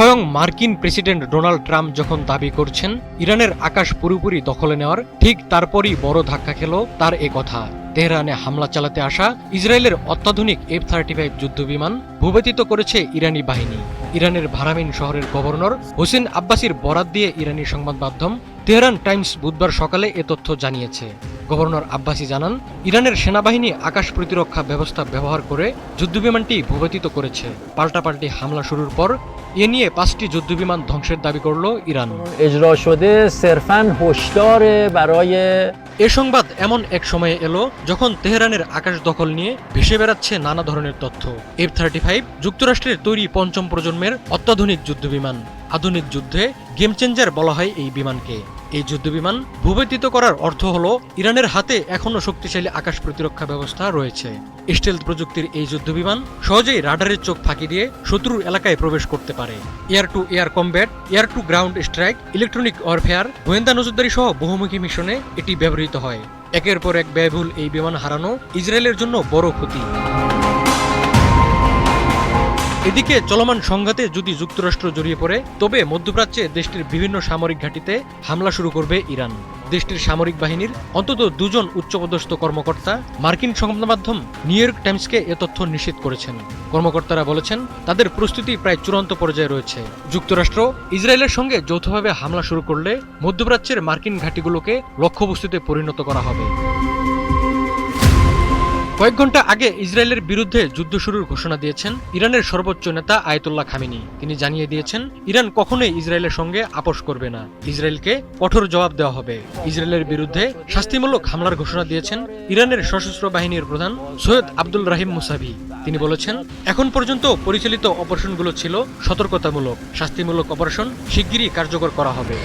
স্বয়ং মার্কিন president Donald Trump যখন দাবি করছেন, ইরানের আকাশ পুরোপুরি দখলে নেওয়ার, ঠিক তারপরই বড় ধাক্কা খেল তার এ কথা। তেহরানে হামলা চালাতে আসা ইসরায়েলের অত্যাধুনিক এফ থার্টি ফাইভ যুদ্ধবিমান ভূপাতিত করেছে ইরানি বাহিনী। ইরানের ভারামিন শহরের গভর্নর হোসেন আব্বাসির বরাত দিয়ে ইরানি সংবাদ মাধ্যম তেহরান টাইমস বুধবার সকালে এ তথ্য জানিয়েছে। গভর্নর আব্বাসি জানান ইরানের সেনাবাহিনী আকাশ প্রতিরক্ষা ব্যবস্থা ব্যবহার করে যুদ্ধবিমানটি ভূপাতিত করেছে। পাল্টাপাল্টি হামলা শুরুর পর এ নিয়ে পাঁচটি যুদ্ধবিমান ধ্বংসের দাবি করল ইরান। এ সংবাদ এমন এক সময়ে এলো যখন তেহরানের আকাশ দখল নিয়ে ভেসে বেড়াচ্ছে নানা ধরনের তথ্য। এফ থার্টি ফাইভ যুক্তরাষ্ট্রের তৈরি পঞ্চম প্রজন্মের অত্যাধুনিক যুদ্ধবিমান। আধুনিক যুদ্ধে গেম চেঞ্জার বলা হয় এই বিমানকে। এই যুদ্ধবিমান ভূপাতিত করার অর্থ হল, ইরানের হাতে এখনও শক্তিশালী আকাশ প্রতিরক্ষা ব্যবস্থা রয়েছে। স্টেলথ প্রযুক্তির এই যুদ্ধবিমান সহজেই রাডারের চোখ ফাঁকি দিয়ে শত্রুর এলাকায় প্রবেশ করতে পারে। Air to air combat, air to ground strike, electronic warfare, গোয়েন্দা নজরদারি সহ বহুমুখী মিশনে এটি ব্যবহৃত হয়। একের পর এক ব্যয়বহুল এই বিমান হারানো ইসরায়েলের জন্য বড় ক্ষতি। এদিকে চলমান সংঘাতে যদি যুক্তরাষ্ট্র জড়িয়ে পড়ে, তবে মধ্যপ্রাচ্যে দেশটির বিভিন্ন সামরিক ঘাঁটিতে হামলা শুরু করবে ইরান। দেশটির সামরিক বাহিনীর অন্তত দুজন উচ্চপদস্থ কর্মকর্তা মার্কিন সংবাদ মাধ্যম নিউ ইয়র্ক টাইমসকে এ তথ্য নিশ্চিত করেছেন। কর্মকর্তারা বলেছেন, তাদের প্রস্তুতি প্রায় চূড়ান্ত পর্যায়ে রয়েছে। যুক্তরাষ্ট্র ইসরায়েলের সঙ্গে যৌথভাবে হামলা শুরু করলে মধ্যপ্রাচ্যের মার্কিন ঘাঁটিগুলোকে লক্ষ্যবস্তুতে পরিণত করা হবে। কয়েক ঘণ্টা আগে ইসরায়েলের বিরুদ্ধে যুদ্ধ শুরুর ঘোষণা দিয়েছেন ইরানের সর্বোচ্চ নেতা আয়তুল্লাহ খামিনি। তিনি জানিয়ে দিয়েছেন, ইরান কখনোই ইসরায়েলের সঙ্গে আপোষ করবে না। ইসরায়েলকে কঠোর জবাব দেওয়া হবে। ইসরায়েলের বিরুদ্ধে শাস্তিমূলক হামলার ঘোষণা দিয়েছেন ইরানের সশস্ত্র বাহিনীর প্রধান সৈয়দ আব্দুল রাহিম মুসাভি। তিনি বলেছেন, এখন পর্যন্ত পরিচালিত অপারেশনগুলো ছিল সতর্কতামূলক। শাস্তিমূলক অপারেশন শিগগিরই কার্যকর করা হবে।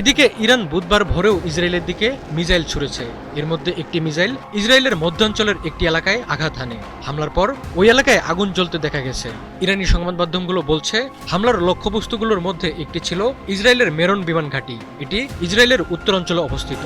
এদিকে ইরান বুধবার ভোরেও ইসরায়েলের দিকে মিসাইল ছুড়েছে। এর মধ্যে একটি মিসাইল ইসরায়েলের মধ্যাঞ্চলের একটি এলাকায় আঘাত হানে। হামলার পর ওই এলাকায় আগুন জ্বলতে দেখা গেছে। ইরানি সংবাদ মাধ্যমগুলো বলছে, হামলার লক্ষ্যবস্তুগুলোর মধ্যে একটি ছিল ইসরায়েলের মেরন বিমান ঘাঁটি। এটি ইসরায়েলের উত্তরাঞ্চলে অবস্থিত।